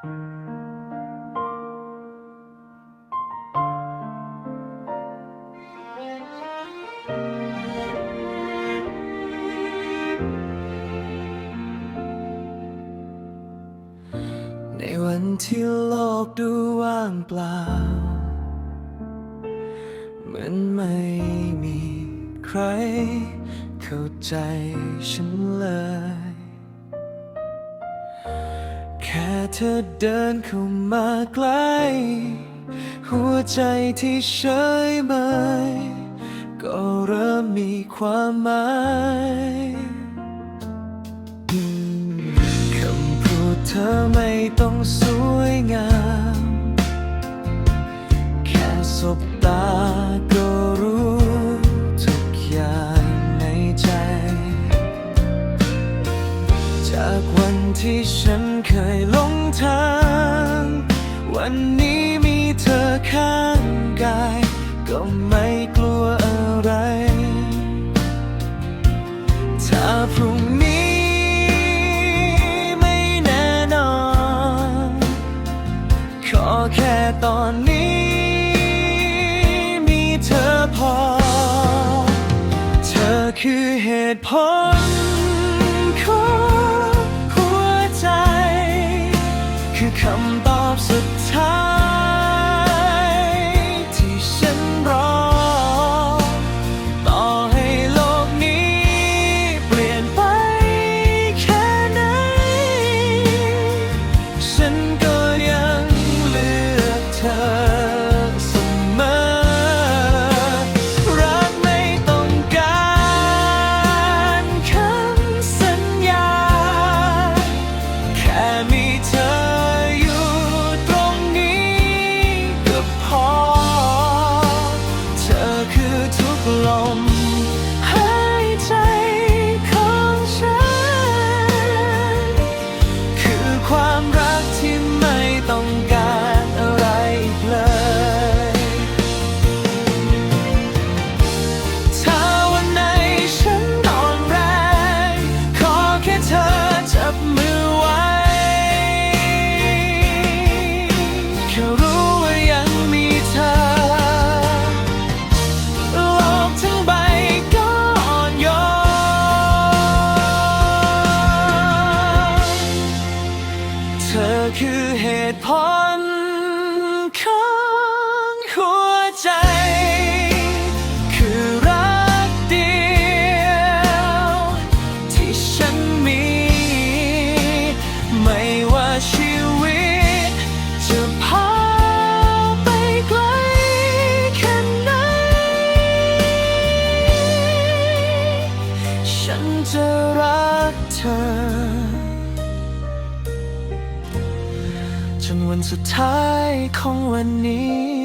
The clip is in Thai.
ในวันที่โลกดูว่างเปล่า เหมือนไม่มีใครเข้าใจฉัน อเดินเข้ามาใกล้หัวใจที่เฉยเมยก็เริ่มมีความหมายคำพูดเธอไม่ต้องสวยงาม แค่สบตาก็รู้ทุกอย่างในใจ จากวันที่ฉันเคยล วันนี้มีเธอข้างกาย ก็ไม่กลัวอะไร ถ้าพรุ่งนี้ไม่แน่นอน ขอแค่ตอนนี้ มีเธอพอ เธอคือเหตุผล ธอคือเหตุผลของหัวใจ คือรักเดียวที่ฉันมี ไม่ว่าชีวิตจะพาไปไกลแค่ไหน ฉันจะรักเธอ วันสุดท้ายของวันนี้